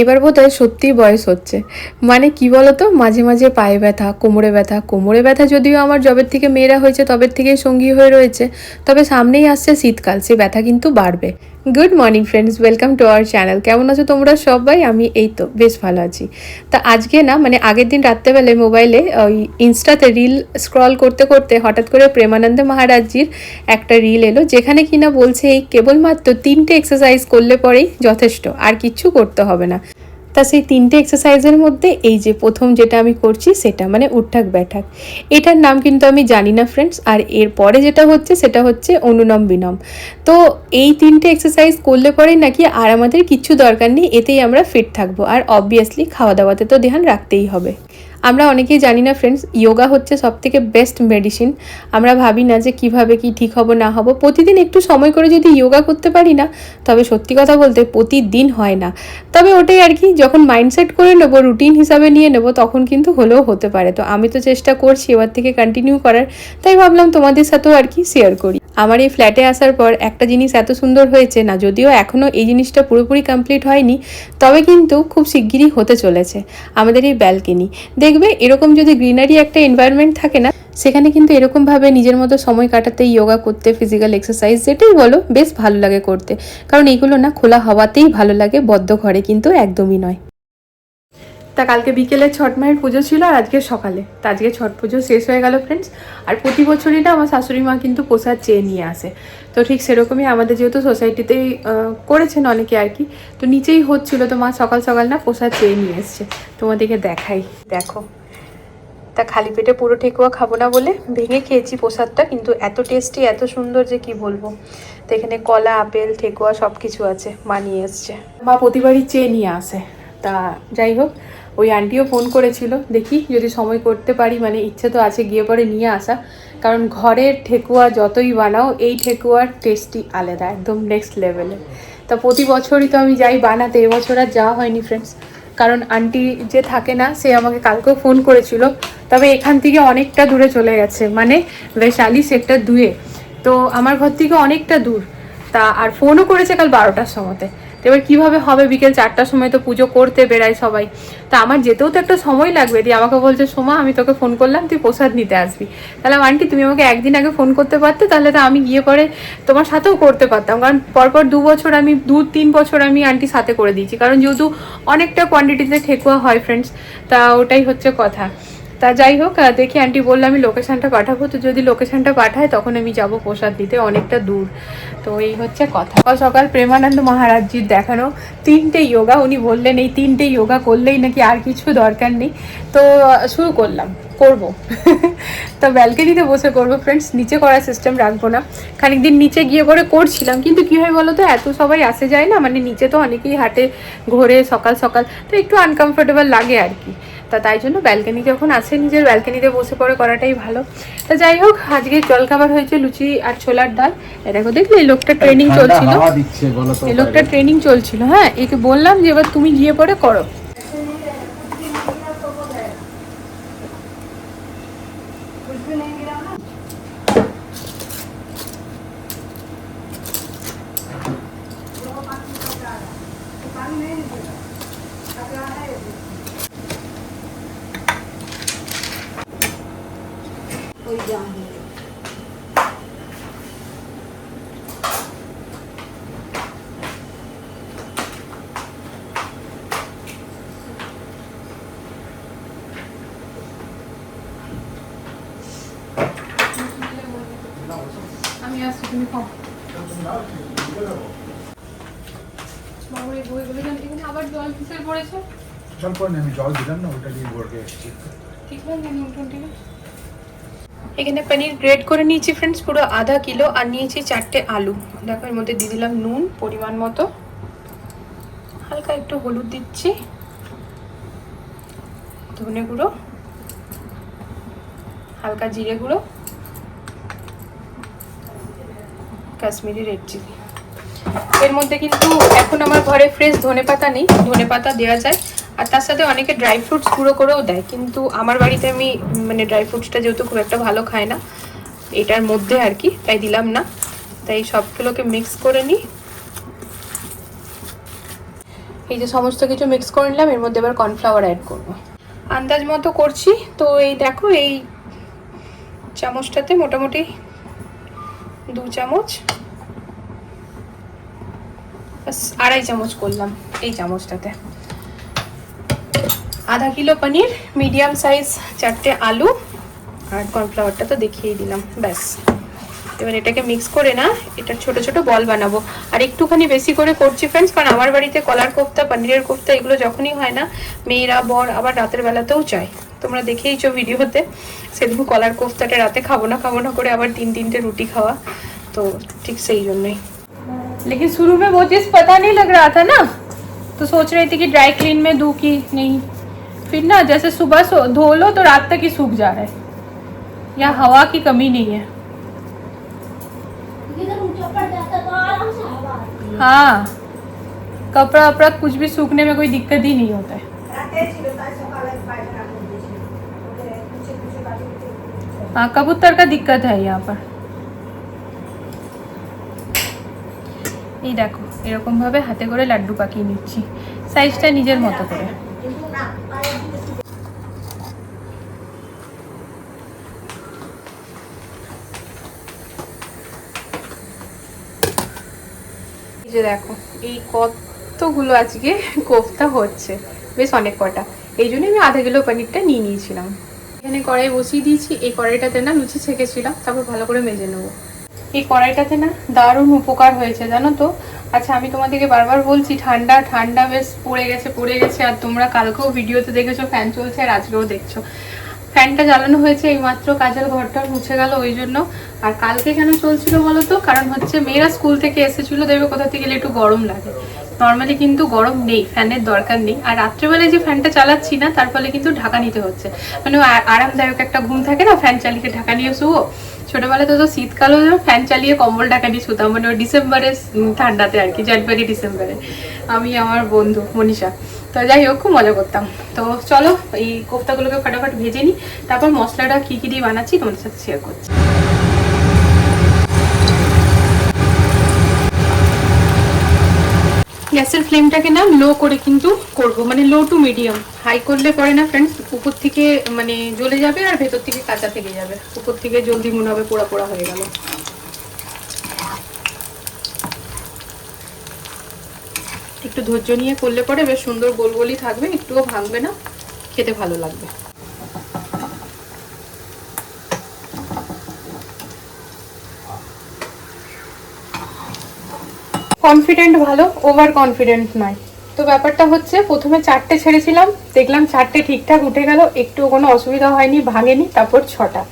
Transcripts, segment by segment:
এবার বোধ হয় সত্যিই বয়স হচ্ছে। মানে কি বলতো? মাঝে মাঝে পায়ে ব্যথা, কোমরে ব্যথা। কোমরে ব্যথা যদিও আমার জবের থেকে মেয়েরা হয়েছে, তবের থেকেই সঙ্গী হয়ে রয়েছে, তবে সামনেই আসছে শীতকাল, সে ব্যথা কিন্তু বাড়বে। Good morning friends welcome to our channel কেমন আছো তোমরা সবাই? আমি এই তো বেশ ভালো আছি। তা আজকে না মানে আগের দিন রাত্রেবেলায় মোবাইলে ওই ইনস্টাতে রিল স্ক্রল করতে করতে হঠাৎ করে প্রেমানন্দ মহারাজজির একটা রিল এলো, যেখানে কিনা বলছে, এই কেবলমাত্র তিনটে এক্সারসাইজ করলে পরেই যথেষ্ট, আর কিচ্ছু করতে হবে না। তা সেই তিনটে এক্সারসাইজের মধ্যে এই যে প্রথম যেটা আমি করছি সেটা মানে উঠঠাক ব্যাঠাক। এটার নাম কিন্তু আমি জানি না ফ্রেন্ডস আর এর পরে যেটা হচ্ছে সেটা হচ্ছে অনুনম, বিনম। তো এই তিনটে এক্সারসাইজ করলে পরেই নাকি আর আমাদের কিচ্ছু দরকার নেই, এতেই আমরা ফিট থাকব। আর অবভিয়াসলি খাওয়া দাওয়াতে তো ধ্যান রাখতেই হবে। আমরা অনেকেই জানি না ফ্রেন্ডস ইয়োগা হচ্ছে সব থেকে বেস্ট মেডিসিন আমরা ভাবি না যে কীভাবে কি ঠিক হব, না হব। প্রতিদিন একটু সময় করে যদি ইয়োগা করতে পারি না, তবে সত্যি কথা বলতে প্রতিদিন হয় না। তবে ওটাই আর কি, যখন মাইন্ডসেট করে নেব রুটিন হিসাবে নিয়ে নেব, তখন কিন্তু হলেও হতে পারে। তো আমি তো চেষ্টা করছি এবার থেকে কন্টিনিউ করার, তাই ভাবলাম তোমাদের সাথেও আর কি শেয়ার করি। আমার এই ফ্ল্যাটে আসার পর একটা জিনিস এত সুন্দর হয়েছে না, যদিও এখনও এই জিনিসটা পুরোপুরি কমপ্লিট হয়নি, তবে কিন্তু খুব শিগগিরই হতে চলেছে আমাদের এই ব্যালকনি দেখবে, এরকম যদি গ্রিনারি একটা এনভায়রনমেন্ট থাকে না, সেখানে কিন্তু এরকমভাবে নিজের মতো সময় কাটাতে ইয়োগা করতে ফিজিক্যাল এক্সারসাইজ যেটাই বলো, বেশ ভালো লাগে করতে। কারণ এগুলো না খোলা হওয়াতেই ভালো লাগে, বদ্ধ ঘরে কিন্তু একদমই নয়। তা কালকে বিকেলে ছট মায়ের পুজো ছিল আর আজকে সকালে। তা আজকে ছট পুজো শেষ হয়ে গেল ফ্রেন্ডস আর প্রতি বছরই না আমার শাশুড়ি মা কিন্তু প্রসাদ চেয়ে নিয়ে আসে। তো ঠিক সেরকমই আমাদের যেহেতু সোসাইটিতেই করেছেন অনেকে আর কি, তো নিচেই হচ্ছিল তো মা সকাল সকাল না প্রসাদ চেয়ে নিয়ে এসছে। তোমাদেরকে দেখাই। দেখো। তা খালি পেটে পুরো ঠেকুয়া খাব না বলে ভেঙে খেয়েছি প্রসাদটা, কিন্তু এত টেস্টি এত সুন্দর যে কি বলব। তো এখানে কলা, আপেল, ঠেকুয়া সব কিছু আছে, মা নিয়ে এসছে। মা প্রতিবারই চেয়ে নিয়ে আসে। তা যাই হোক ওই আন্টিও ফোন করেছিল, দেখি যদি সময় করতে পারি মানে ইচ্ছে তো আছে, গিয়ে পরে নিয়ে আসা। কারণ ঘরের ঠেকুয়া যতই বানাও, এই ঠেকুয়ার টেস্টি আলাদা, একদম নেক্সট লেভেলে তা প্রতি বছরই তো আমি যাই বানাতে, এবছর আর যাওয়া হয়নি ফ্রেন্ডস কারণ আন্টি যে থাকে না, সে আমাকে কালকেও ফোন করেছিল। তবে এখান থেকে অনেকটা দূরে চলে গেছে মানে বৈশালী সেক্টর দুয়ে। তো আমার ঘর থেকে অনেকটা দূর। তা আর ফোনও করেছে কাল বারোটার সময়তে। তো এবার কীভাবে হবে? বিকেল চারটার সময় তো পুজো করতে বেড়ায় সবাই। তা আমার যেতেও তো একটা সময় লাগবে। দিয়ে আমাকে বলছে, সোমা, আমি তোকে ফোন করলাম, তুই প্রসাদ নিতে আসবি। তাহলে আন্টি, তুমি আমাকে একদিন আগে ফোন করতে পারতে? তাহলে তো আমি গিয়ে পরে তোমার সাথেও করতে পারতাম। কারণ পরপর দু বছর আমি, দু, তিন বছর আমি আন্টি সাথে করে দিয়েছি। কারণ যেহেতু অনেকটা কোয়ান্টিটিতে ঠেকুয়া হয় ফ্রেন্ডস তা ওটাই হচ্ছে কথা। তা যাই হোক দেখি আন্টি বলল আমি লোকেশানটা পাঠাবো। তো যদি লোকেশানটা পাঠায়, তখন আমি যাব প্রসাদ দিতে অনেকটা দূর। তো এই হচ্ছে কথা। সকাল প্রেমানন্দ মহারাজজির দেখানো তিনটে যোগা উনি বললেন, এই তিনটে যোগা করলেই নাকি আর কিছু দরকার নেই। তো শুরু করলাম, করব। তো ব্যালকনিতে বসে করব। ফ্রেন্ডস নিচে করার সিস্টেম রাখব না। খানিক দিন নিচে গিয়ে পরে করছিলাম, কিন্তু কী হয় বলো তো এত সবাই আসে যায় না মানে নিচে তো অনেকেই হাটে, ঘোরে সকাল সকাল। তো একটু আনকমফোর্টেবল লাগে আর কি। তা তাই জন্য ব্যালকনি যখন আসে নিজের ব্যালকনিতে বসে পড়ে করাটাই ভালো। তা যাই হোক আজকে জলখাবার হয়েছে লুচি আর ছোলার ডাল। এ দেখো দেখলে এই লোকটা ট্রেনিং চলছিল। এই লোকটা ট্রেনিং চলছিল হ্যাঁ? একে বললাম যে এবার তুমি গিয়ে পরে করো। আমি আসছি তুমি খাও। বাবা, এই বইগুলো জানি এখানে আবার জল কিসের পড়েছে? চল করে আমি জল দিলাম না ওটা দিয়ে ভরকে এসেছি। ঠিক না জানি উল্টন ঠিক আছে। এখানে পনির গ্রেড করে নিয়েছি ফ্রেন্ডস পুরো আধা কিলো আর নিয়েছি চারটে আলু। দেখো, এর মধ্যে দিয়ে দিলাম নুন, পরিমাণ মতো। হালকা একটু হলুদ দিচ্ছি। ধনে গুঁড়ো, হালকা জিরে গুঁড়ো, কাশ্মীরি রেড চিলি এর মধ্যে কিন্তু এখন আমার ঘরে ফ্রেশ ধনে পাতা নেই। ধনে পাতা দেওয়া যায়। আর তার সাথে অনেকে ড্রাই ফ্রুটস গুঁড়ো করেও দেয় কিন্তু আমার বাড়িতে আমি মানে ড্রাই ফ্রুটসটা যেহেতু খুব একটা ভালো খায় না এটার মধ্যে আর কি তাই দিলাম না। তাই সবগুলোকে মিক্স করে নিই। এই যে সমস্ত কিছু মিক্স করে নিলাম এর মধ্যে এবার কর্নফ্লাওয়ার অ্যাড করব। আন্দাজ মতো করছি তো এই দেখো এই চামচটাতে মোটামুটি দু চামচ আড়াই চামচ করলাম এই চামচটাতে। আধা কিলো পনির মিডিয়াম সাইজ চারটে আলু আর কর্নফ্লাওয়ারটা তো দেখিয়ে দিলাম ব্যাস এবার এটাকে মিক্স করে না এটা ছোট ছোট বল বানাবো আর একটুখানি বেশি করে করছি ফ্রেন্ডস কারণ আমার বাড়িতে কলার কোফতা পনিরের কোফতা এগুলো যখনই হয় না মেয়েরা বর আবার রাতের বেলাতেও চায় তোমরা দেখেইছো ভিডিওতে সেদিন কলার কোফতাটা রাতে খাবো না খাবো না করে আবার তিন তিনটে রুটি খাওয়া তো ঠিক সেই জন্যই लेकिन शुरू में वो चीज़ पता नहीं लग रहा था ना तो सोच रही थी कि ड्राई क्लीन में दूँ कि नहीं फिर ना जैसे सुबह सो धो लो तो रात तक ही सूख जा रहा है यहाँ हवा की कमी नहीं है इधर ऊंचा पड़ जाता तो आराम से हवा आती है हाँ कपड़ा वपड़ा कुछ भी सूखने में कोई दिक्कत ही नहीं होता है हाँ कबूतर का दिक्कत है यहाँ पर এই দেখো এরকম ভাবে হাতে করে লাড্ডু পাকিয়ে নিচ্ছি সাইজটা নিজের মতো করে যে দেখো, এই কতগুলো আজকে কোফতা হচ্ছে। বেশ অনেক কটা। এই জন্য আমি আধা কিলো পনিরটা নিয়ে নিয়েছিলাম। এখানে কড়াই বসিয়ে দিয়েছি, এই কড়াইটাতে না লুচি ছেঁকেছিলাম, তারপর ভালো করে মেজে নেব। এই কড়াইটাতে না দারুণ উপকার হয়েছে, জানো তো? আচ্ছা আমি তোমাদেরকে বারবার বলছি, ঠান্ডা ঠান্ডা, বেশ পড়ে গেছে পড়ে গেছে, আর তোমরা কালকেও ভিডিওতে দেখেছ, ফ্যান চলছে, আর আজকেও দেখছ। ফ্যানটা জ্বালানো হয়েছে এই মাত্র কাজের ঘরটা মুছে গেল ওই জন্য। আর কালকে কেন চলছিল বলো তো কারণ হচ্ছে মেয়েরা স্কুল থেকে এসেছিল, দেখবে কোথা থেকে গেলে একটু গরম লাগে। নর্মালি কিন্তু গরম নেই, ফ্যানের দরকার নেই। আর রাত্রেবেলায় যে ফ্যানটা চালাচ্ছি না, তার ফলে কিন্তু ঢাকা নিতে হচ্ছে। মানে আরামদায়ক একটা ঘুম থাকে না, ফ্যান চালিয়ে ঢাকা নিয়ে শুবো। ছোটবেলাতে তো শীতকালেও যেন ফ্যান চালিয়ে কম্বল ঢাকা নিয়ে শুতাম। মানে ডিসেম্বরের ঠান্ডাতে আর কি, জানুয়ারি, ডিসেম্বরে। আমি আমার বন্ধু মনীষা। তো যাই হোক, খুব মজা করতাম। তো চলো, এই কোফতাগুলোকে ফটাফট ভেজে নিই। তারপর মশলাটা কী কী দিয়ে বানাচ্ছি তোমাদের সাথে শেয়ার করছি। গ্যাসের ফ্লেমটাকে না লো করে কিন্তু করব মানে লো টু মিডিয়াম হাই করলে পরে না ফ্রেন্ডস উপর থেকে মানে জ্বলে যাবে আর ভেতর থেকে কাঁচা থেকে যাবে। উপর থেকে জলদি মনে হবে পোড়া পোড়া হয়ে গেল। একটু ধৈর্য নিয়ে করলে পরে বেশ সুন্দর গোল গোলই থাকবে, একটুও ভাঙবে না, খেতে ভালো লাগবে। কনফিডেন্ট ভালো ওভার কনফিডেন্ট নয়। তো ব্যাপারটা হচ্ছে, প্রথমে চারটে ছেড়েছিলাম, দেখলাম চারটে ঠিকঠাক উঠে গেল একটু কোনো অসুবিধা হয়নি, ভাঙেনি, তারপর ছটা।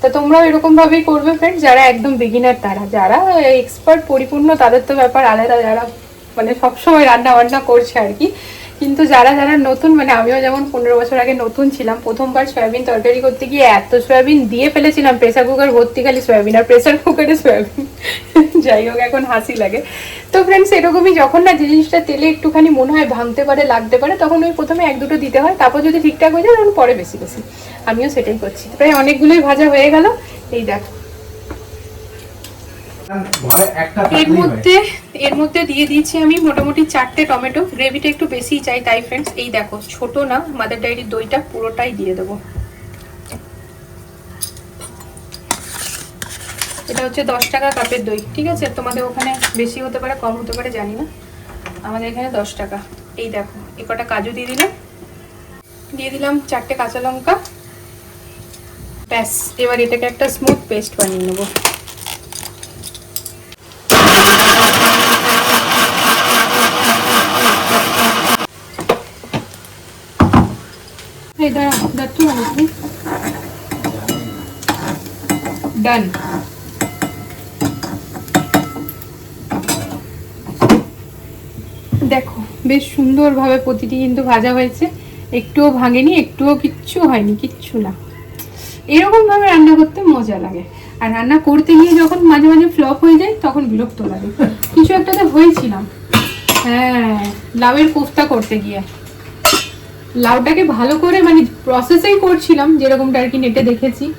তা তোমরাও এরকম ভাবেই করবে ফ্রেন্ড যারা একদম বিগিনার তারা, যারা এক্সপার্ট পরিপূর্ণ, তাদের তো ব্যাপার আলাদা, যারা মানে সবসময় রান্না বান্না করছে আর কি। কিন্তু যারা যারা নতুন মানে আমিও যেমন পনেরো বছর আগে নতুন ছিলাম, প্রথমবার সয়াবিন তরকারি করতে গিয়ে এত সয়াবিন দিয়ে ফেলেছিলাম প্রেসার কুকার ভর্তি খালি সয়াবিন আর প্রেসার কুকারে সয়াবিন। যাই হোক, এখন হাসি লাগে। তো ফ্রেন্ডস এরকমই যখন না জিনিসটা তেলে একটুখানি মনে হয় ভাঙতে পারে, লাগতে পারে, তখন ওই প্রথমে এক দুটো দিতে হয়, তারপর যদি ঠিকঠাক হয়ে যায়, তখন পরে বেশি বেশি। আমিও সেটাই করছি। প্রায় অনেকগুলোই ভাজা হয়ে গেল। এই দেখ। এর। মধ্যে এর মধ্যে দিয়ে দিয়েছি আমি মোটামুটি চারটে টমেটো। গ্রেভিটা একটু বেশিই চাই তাই ফ্রেন্ডস এই দেখো ছোট না মাদার ডায়েরির দইটা পুরোটাই দিয়ে দেবো। এটা হচ্ছে দশ টাকা কাপের দই ঠিক আছে? তোমাদের ওখানে বেশি হতে পারে কম হতে পারে জানি না। আমাদের এখানে দশ টাকা। এই দেখো এ কটা কাজু দিয়ে দিলাম। দিয়ে দিলাম চারটে কাঁচা লঙ্কা। ব্যাস এবার এটাকে একটা স্মুথ পেস্ট বানিয়ে নেব। দাঁড়া দাঁড়ু আসবি ডান দেখো, বেশ সুন্দরভাবে প্রতিটি কিন্তু ভাজা হয়েছে। একটুও ভাঙেনি, একটুও কিচ্ছু হয়নি, কিচ্ছু না। এরকম ভাবে রান্না করতে মজা লাগে। আর রান্না করতে গিয়ে যখন মাঝে মাঝে ফ্লপ হয়ে যায়, তখন বিরক্ত লাগে। কিছু একটাতে হয়েছিলাম। হ্যাঁ লাউয়ের কোফতা করতে গিয়ে। লাউটাকে ভালো করে মানে প্রসেসেই করছিলাম, যেরকমটা আর কি নেটে দেখেছি।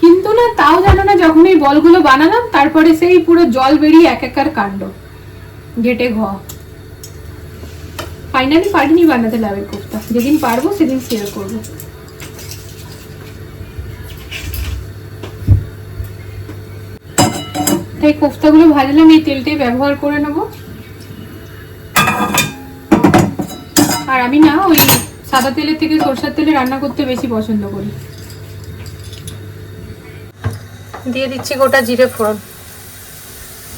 কিন্তু না, তাও জানো না, যখন এই বলগুলো বানালাম, তারপরে সেই পুরো জল বেরিয়ে এক একার কাণ্ড। ঘেটে ঘ। ফাইনালি পারিনি বানাতে লাভের কোফতা। যেদিন পারব, সেদিন শেয়ার করব। তাই কোফতাগুলো ভাজলাম, এই তেলটাই ব্যবহার করে নেব। আর আমি না, ওই সাদা তেলের থেকে সরষার তেলে রান্না করতে বেশি পছন্দ করি। দিয়ে দিচ্ছি গোটা জিরে ফোড়ন।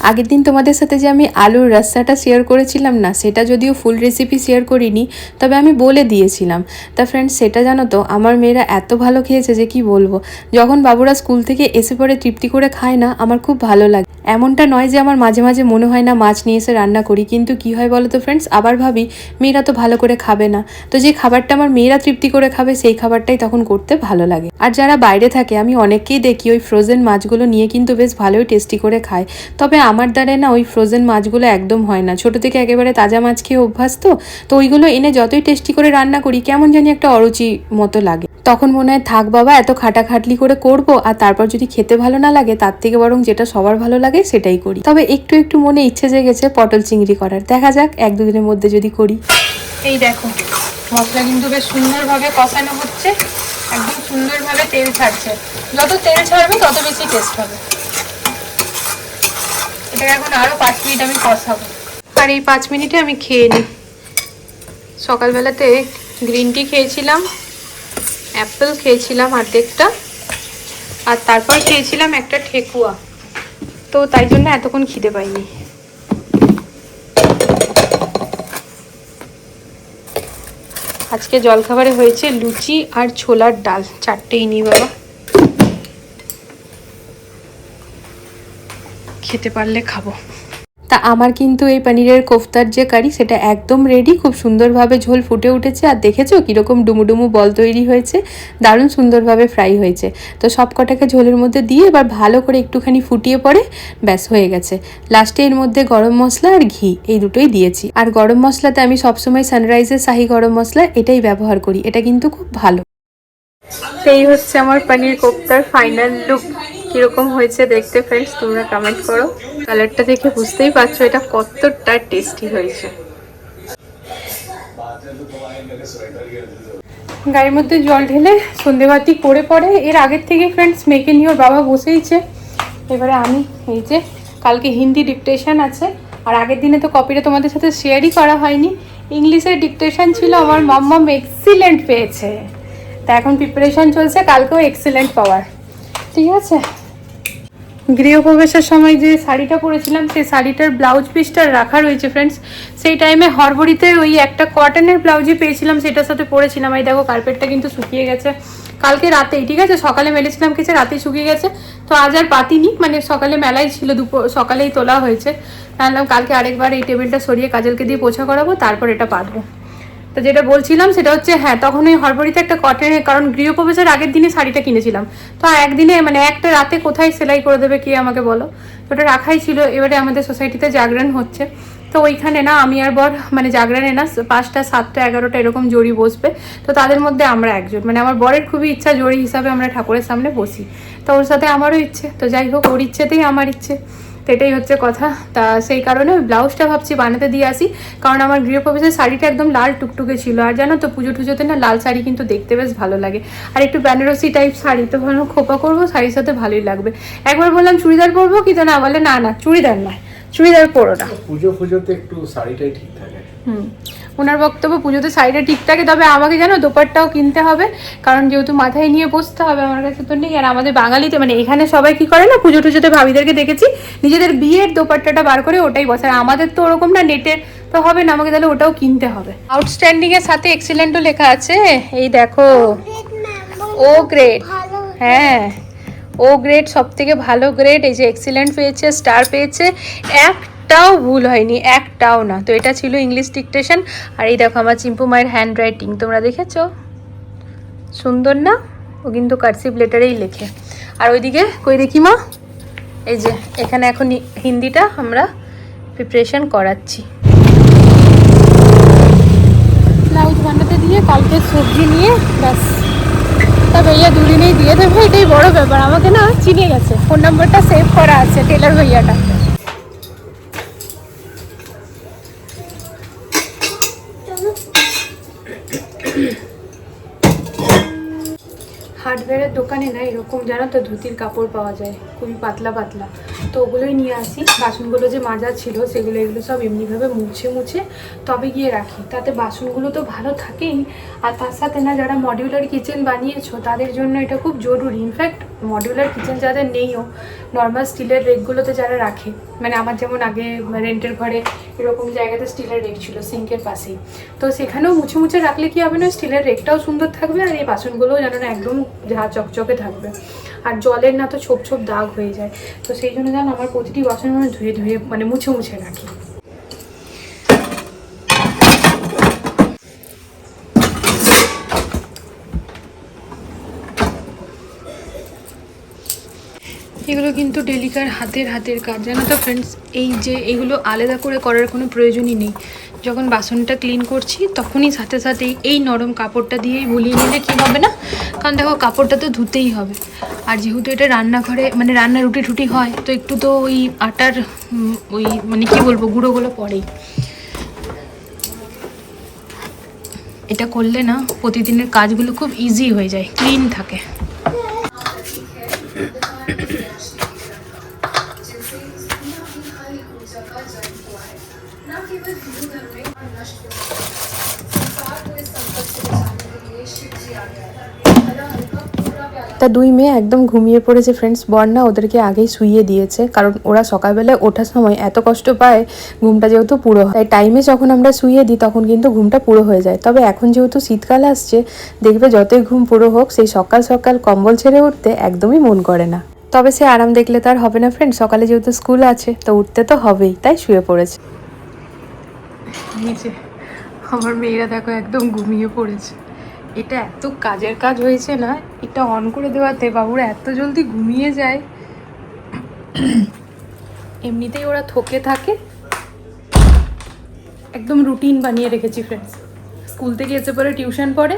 আগের দিন তোমাদের সাথে যে আমি আলুর রাস্তাটা শেয়ার করেছিলাম না, সেটা যদিও ফুল রেসিপি শেয়ার করিনি, তবে আমি বলে দিয়েছিলাম। তা ফ্রেন্ডস সেটা জানো তো, আমার মেয়েরা এত ভালো খেয়েছে যে কি বলব? যখন বাবুরা স্কুল থেকে এসে পরে তৃপ্তি করে খায় না, আমার খুব ভালো লাগে। এমনটা নয় যে আমার মাঝে মাঝে মনে হয় না মাছ নিয়ে এসে রান্না করি, কিন্তু কি হয় বলো তো ফ্রেন্ডস আবার ভাবি, মেয়েরা তো ভালো করে খাবে না। তো যে খাবারটা আমার মেয়েরা তৃপ্তি করে খাবে, সেই খাবারটাই তখন করতে ভালো লাগে। আর যারা বাইরে থাকে, আমি অনেককেই দেখি, ওই ফ্রোজেন মাছগুলো নিয়ে কিন্তু বেশ ভালোই টেস্টি করে খায়। তবে আমার দ্বারায় না ওই ফ্রোজেন মাছগুলো একদম হয় না। ছোট থেকে একেবারে তাজা মাছ খেয়ে অভ্যাস তো তো ওইগুলো এনে যতই টেস্টি করে রান্না করি, কেমন জানি একটা অরুচি মতো লাগে। তখন মনে হয়, থাক বাবা, এত খাটাখাটলি করে করব, আর তারপর যদি খেতে ভালো না লাগে, তার থেকে বরং যেটা সবার ভালো লাগে, সেটাই করি। তবে একটু একটু মনে ইচ্ছে জেগেছে পটল চিংড়ি করার। দেখা যাক, এক দুদিনের মধ্যে যদি করি। এই দেখো, মশলা কিন্তু বেশ সুন্দরভাবে কষানো হচ্ছে। একদম সুন্দরভাবে তেল ছাড়ছে। যত তেল ছাড়বে, তত বেশি টেস্ট হবে। এটাকে এখন আরও পাঁচ মিনিট আমি কষাবো। আর এই পাঁচ মিনিটে আমি খেয়ে নিই সকালবেলাতে গ্রিন টি খেয়েছিলাম, অ্যাপেল খেয়েছিলাম অর্ধেকটা আর তারপর খেয়েছিলাম একটা ঠেকুয়া। তো তাই জন্য এতক্ষণ খিদে পাইনি। আজকে জলখাবারে হয়েছে লুচি আর ছোলার ডাল চারটেই নিই বাবা। খেতে পারলে খাব। তা আমার কিন্তু এই পনিরের কোফতার যে কারি সেটা একদম রেডি খুব সুন্দরভাবে ঝোল ফুটে উঠেছে। আর দেখেছ কীরকম ডুমুডুমু বল তৈরি হয়েছে? দারুণ সুন্দরভাবে ফ্রাই হয়েছে। তো সব কটাকে ঝোলের মধ্যে দিয়ে এবার ভালো করে একটুখানি ফুটিয়ে পরে ব্যাস হয়ে গেছে। লাস্টে এর মধ্যে গরম মশলা আর ঘি এই দুটোই দিয়েছি। আর গরম মশলাতে আমি সবসময় সানরাইজের শাহি গরম মশলা এটাই ব্যবহার করি। এটা কিন্তু খুব ভালো। এই হচ্ছে আমার পনির কোফতার ফাইনাল লুক কীরকম হয়েছে দেখতে ফ্রেন্ডস তোমরা কমেন্ট করো। কালারটা দেখে বুঝতেই পারছ এটা কতটা টেস্টি হয়েছে। গাড়ির মধ্যে জল ঢেলে সন্ধেবাতি করে পরে এর আগের থেকে ফ্রেন্ডস মেকে নিয়ে ওর বাবা বসেইছে। এবারে আমি এই যে কালকে হিন্দি ডিকটেশন আছে, আর আগের দিনে তো কপিটা তোমাদের সাথে শেয়ারই করা হয়নি। ইংলিশের ডিকটেশন ছিল আমার মাম্মাম এক্সিলেন্ট পেয়েছে। তা এখন প্রিপারেশন চলছে, কালকেও এক্সিলেন্ট পাওয়ার। ঠিক আছে? গৃহপ্রবেশের সময় যে শাড়িটা পরেছিলাম, সেই শাড়িটার ব্লাউজ পিসটা রাখা রয়েছে ফ্রেন্ডস সেই টাইমে হরবড়িতে ওই একটা কটনের ব্লাউজই পেয়েছিলাম, সেটার সাথে পরেছিলাম। এই দেখো কার্পেটটা কিন্তু শুকিয়ে গেছে। কালকে রাতেই, ঠিক আছে? সকালে মেলেছিলাম কিছু রাতেই শুকিয়ে গেছে। তো আজ আর পাতিনি মানে সকালে মেলাই ছিল, দুপুর, সকালেই তোলা হয়েছে। জানলাম কালকে আরেকবার এই টেবিলটা সরিয়ে কাজলকে দিয়ে পোছা করাবো, তারপর এটা পাতবো। তো যেটা বলছিলাম সেটা হচ্ছে হ্যাঁ তখন ওই হরবরিতে একটা কটনের কারণ গৃহপ্রবেশের আগের দিনে শাড়িটা কিনেছিলাম। তো একদিনে মানে একটা রাতে কোথায় সেলাই করে দেবে কে আমাকে বলো? তো ওটা রাখাই ছিল, এবারে আমাদের সোসাইটিতে জাগরণ হচ্ছে। তো ওইখানে না, আমি আর বর মানে জাগরণে না, পাঁচটা, সাতটা, এগারোটা এরকম জড়ি বসবে। তো তাদের মধ্যে আমরা একজন মানে আমার বরের খুবই ইচ্ছা জড়ি হিসাবে আমরা ঠাকুরের সামনে বসি। তো ওর সাথে আমারও ইচ্ছে, তো যাই হোক, ওর ইচ্ছেতেই আমার ইচ্ছে। তো এটাই হচ্ছে কথা। তা সেই কারণে ওই ব্লাউজটা ভাবছি বানাতে দিয়ে আসি। কারণ আমার গৃহপ্রবেশের শাড়িটা একদম লাল টুকটুকে ছিল। আর জানো তো পুজো টুজোতে না লাল শাড়ি কিন্তু দেখতে বেশ ভালো লাগে। আর একটু বেনারসি টাইপ শাড়ি তো ভালো খোপা করব শাড়ির সাথে ভালোই লাগবে। একবার বললাম চুড়িদার পরবো কি? তো না বলে না না চুড়িদার নয় চুড়িদার পরো না। পুজো ফুজোতে একটু শাড়িটাই ঠিক থাকে। হুম। ওনার বক্তব্য পুজোতে শাড়িটা ঠিক থাকে, তবে আমাকে জানো দোপাট্টাও কিনতে হবে, কারণ যেহেতু মাথায় নিয়ে বসতে হবে, আমার কাছে তো নেই। আর আমাদের বাঙালিতে মানে এখানে সবাই কি করে না, পুজো টুজোতে ভাবিদেরকে দেখেছি, নিজেদের বিয়ের দোপাট্টাটা বার করে ওটাই বসে। আর আমাদের তো ওরকম না নেটের তো হবে না, আমাকে তাহলে ওটাও কিনতে হবে। আউটস্ট্যান্ডিং এর সাথে এক্সিলেন্টও লেখা আছে, এই দেখো ও গ্রেড হ্যাঁ ও গ্রেড সব থেকে ভালো গ্রেড এই যে এক্সিলেন্ট পেয়েছে স্টার পেয়েছে একটাও ভুল হয়নি, একটাও না। তো এটা ছিল ইংলিশ ডিকটেশন আর এই দেখো আমার চিম্পু মায়ের হ্যান্ড রাইটিং তোমরা দেখেছ? সুন্দর না? ও কিন্তু কার্সিভ লেটারেই লেখে। আর ওইদিকে কই দেখি মা? এই যে, এখানে এখন হিন্দিটা আমরা প্রিপারেশন করাচ্ছি। দিয়ে কালকে সবজি নিয়ে, ব্যাস। তা ভাইয়া দুদিনেই দিয়ে দেবে, এটাই বড় ব্যাপার। আমাকে না চিনে গেছে। ফোন নাম্বারটা সেভ করা আছে টেলার ভাইয়াটা। হার্ডওয়্যারের দোকানে না এরকম জানো তো ধুতির কাপড় পাওয়া যায় খুবই পাতলা পাতলা। তো ওগুলোই নিয়ে আসি। বাসনগুলো যে মাজা ছিল, সেগুলো এগুলো সব এমনিভাবে মুছে মুছে তবে গিয়ে রাখি। তাতে বাসনগুলো তো ভালো থাকেই। আর তার সাথে না যারা মডিউলার কিচেন বানিয়েছো, তাদের জন্য এটা খুব জরুরি। ইনফ্যাক্ট মডিউলার কিচেন যাদের নেইও নর্মাল স্টিলের রেকগুলোতে যারা রাখে মানে আমার যেমন আগে রেন্টের ঘরে এরকম জায়গাতে স্টিলের রেক ছিল সিঙ্কের পাশেই। তো সেখানেও মুছে মুছে রাখলে কি হবে না? স্টিলের রেকটাও সুন্দর থাকবে আর এই বাসনগুলোও যেন না একদম ঝা চকচকে থাকবে। আর জলের না তো ছোপ ছোপ দাগ হয়ে যায়। তো সেই জন্য যেন আমার প্রতিটি বাসন মানে ধুয়ে ধুয়ে মানে মুছে মুছে রাখি। এগুলো কিন্তু ডেলিকার হাতের হাতের কাজ। জানো তো ফ্রেন্ডস এই যে এগুলো আলাদা করে করার কোনো প্রয়োজনই নেই। যখন বাসনটা ক্লিন করছি, তখনই সাথে সাথেই এই নরম কাপড়টা দিয়েই বুলিয়ে নিলে কী হবে না? কারণ দেখো, কাপড়টা তো ধুতেই হবে। আর যেহেতু এটা রান্নাঘরে মানে রান্না রুটি টুটি হয়, তো একটু তো ওই আটার ওই মানে কি বলব, গুঁড়োগুলো পড়েই। এটা করলে না, প্রতিদিনের কাজগুলো খুব ইজি হয়ে যায় ক্লিন থাকে। তা দুই মেয়ে একদম ঘুমিয়ে পড়েছে ফ্রেন্ডস বর্ণা ওদেরকে আগেই শুইয়ে দিয়েছে, কারণ ওরা সকালবেলায় ওঠার সময় এত কষ্ট পায়, ঘুমটা যেহেতু পুরো হয়। টাইমে যখন আমরা শুইয়ে দিই, তখন কিন্তু ঘুমটা পুরো হয়ে যায়। তবে এখন যেহেতু শীতকাল আসছে, দেখবে যতই ঘুম পুরো হোক, সেই সকাল সকাল কম্বল ছেড়ে উঠতে একদমই মন করে না। তবে সে আরাম দেখলে তার হবে না ফ্রেন্ড সকালে যেহেতু স্কুল আছে, তো উঠতে তো হবেই, তাই শুয়ে পড়েছে। আমার মেয়েরা দেখো একদম ঘুমিয়ে পড়েছে। এটা এত কাজের কাজ হয়েছে না, এটা অন করে দেওয়াতে বাবুরা এত জলদি ঘুমিয়ে যায়। এমনিতেই ওরা থকে থাকে। একদম রুটিন বানিয়ে রেখেছি ফ্রেন্ডস স্কুল থেকে এসে পরে টিউশন পড়ে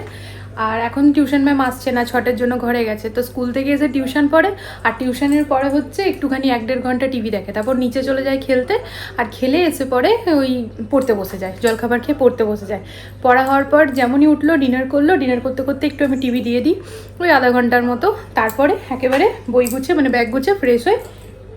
আর এখন টিউশন ম্যাম আসছে না, ছটার জন্য ঘরে গেছে। তো স্কুল থেকে এসে টিউশন পড়ে, আর টিউশনের পরে হচ্ছে একটুখানি এক দেড় ঘণ্টা টিভি দেখে। তারপর নিচে চলে যায় খেলতে, আর খেলে এসে পরে ওই পড়তে বসে যায়, জলখাবার খেয়ে পড়তে বসে যায়। পড়া হওয়ার পর যেমনই উঠল ডিনার করল ডিনার করতে করতে একটু আমি টিভি দিয়ে দিই, ওই আধা ঘণ্টার মতো। তারপরে একেবারে বই গুছে মানে ব্যাগ গুছে ফ্রেশ হয়ে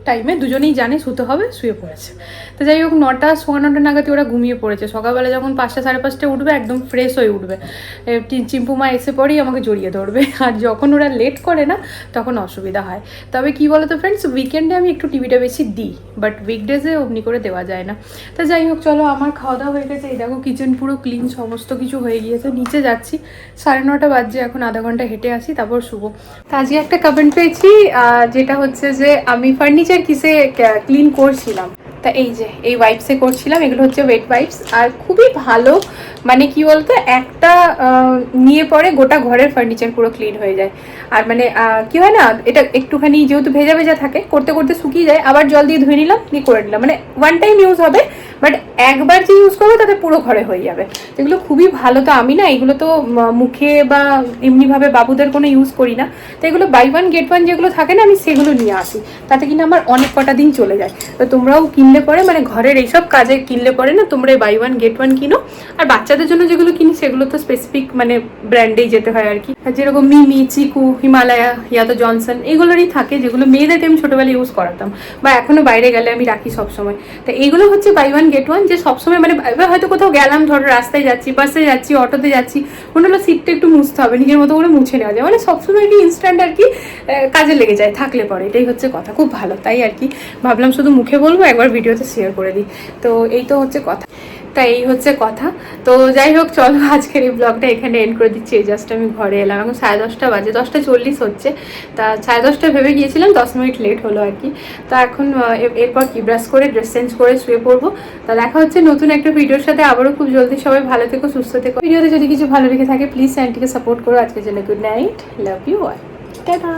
টাইমে দুজনেই জানে শুতে হবে শুয়ে পড়েছে। তো যাই হোক নটা সোয়া নটা নাগাদই ওরা ঘুমিয়ে পড়েছে। সকালবেলা যখন পাঁচটা সাড়ে পাঁচটায় উঠবে একদম ফ্রেশ হয়ে উঠবে। এ, টি- চিম্পুমা এসে পরেই আমাকে জড়িয়ে ধরবে। আর যখন ওরা লেট করে না তখন অসুবিধা হয়। তবে কি বলো তো ফ্রেন্ডস উইকেন্ডে আমি একটু টিভিটা বেশি দিই বাট উইকডেজে অমনি করে দেওয়া যায় না। তো যাই হোক চলো আমার খাওয়া দাওয়া হয়ে গেছে। এই দেখো কিচেন পুরো ক্লিন সমস্ত কিছু হয়ে গিয়েছে। নিচে যাচ্ছি। সাড়ে নটা বাজে এখন আধা ঘণ্টা হেঁটে আসি তারপর শুভ তো আজকে একটা কমেন্ট পেয়েছি যেটা হচ্ছে যে আমি ফার্নিচার কিসে ক্লিন করছিলাম। তা এই যে, এই ওয়াইপসে করছিলাম, এগুলো হচ্ছে ওয়েট ওয়াইপস আর খুবই ভালো মানে কি বলতো, একটা নিয়ে পরে গোটা ঘরের ফার্নিচার পুরো ক্লিন হয়ে যায়। আর মানে কি হয় না, এটা একটুখানি যেহেতু ভেজা ভেজা থাকে, করতে করতে শুকিয়ে যায়, আবার জল দিয়ে ধুয়ে নিলাম, দিয়ে করে নিলাম। মানে ওয়ান টাইম ইউজ হবে একবার যে ইউজ করব, তাতে পুরো ঘরে হয়ে যাবে। এগুলো খুবই ভালো তো আমি না, এগুলো তো মুখে বা এমনিভাবে বাবুদের কোনো ইউজ করি না। তো এগুলো বাই ওয়ান গেট ওয়ান যেগুলো থাকে না, আমি সেগুলো নিয়ে আসি। তাতে কিনা আমার অনেক কটা দিন চলে যায়। তো তোমরাও কিনলে পরে মানে ঘরের এইসব কাজে কিনলে পরে না, তোমরা বাই ওয়ান গেট ওয়ান কিনো। আর বাচ্চাদের জন্য যেগুলো কিনি, সেগুলো তো স্পেসিফিক মানে ব্র্যান্ডেই যেতে হয় আর কি। যেরকম মিমি, চিকু, হিমালয়া, ইয়া তো জনসন, এগুলোরই থাকে, যেগুলো মেয়েদেরকে আমি ছোটোবেলায় ইউজ করাতাম। বা এখনও বাইরে গেলে আমি রাখি সবসময়। তো এইগুলো হচ্ছে বাই ওয়ান গেট ওয়ান যে সবসময় মানে এবার হয়তো কোথাও গেলাম, ধরো রাস্তায় যাচ্ছি বাসে যাচ্ছি অটোতে যাচ্ছি, মনে হলো সিটটা একটু মুছতে হবে, নিজের মতো করে মুছে নেওয়া যায়। মানে সবসময় কি ইনস্ট্যান্ট আর কি কাজে লেগে যায়, থাকলে পরে। এটাই হচ্ছে কথা, খুব ভালো। তাই আর কি, ভাবলাম শুধু মুখে বলব, একবার ভিডিওতে শেয়ার করে দিই। তো এই তো হচ্ছে কথা। তা এই হচ্ছে কথা। তো যাই হোক, চলো আজকের এই ব্লগটা এখানে এন্ড করে দিচ্ছি। এই জাস্ট আমি ঘরে এলাম। এখন সাড়ে দশটা বাজে, দশটা চল্লিশ হচ্ছে। তা সাড়ে দশটা ভেবে গিয়েছিলাম, দশ মিনিট লেট হলো আর কি। তো এখন এরপর কি ব্রাশ করে ড্রেস চেঞ্জ করে শুয়ে পড়ব। তা দেখা হচ্ছে নতুন একটা ভিডিওর সাথে। আবারও খুব জলদি সবাই ভালো থেকো, সুস্থ থেকো। ভিডিওতে যদি কিছু ভালো লেগে থাকে প্লিজ চ্যানেলটিকে সাপোর্ট করো। আজকের জন্য good night love you all tata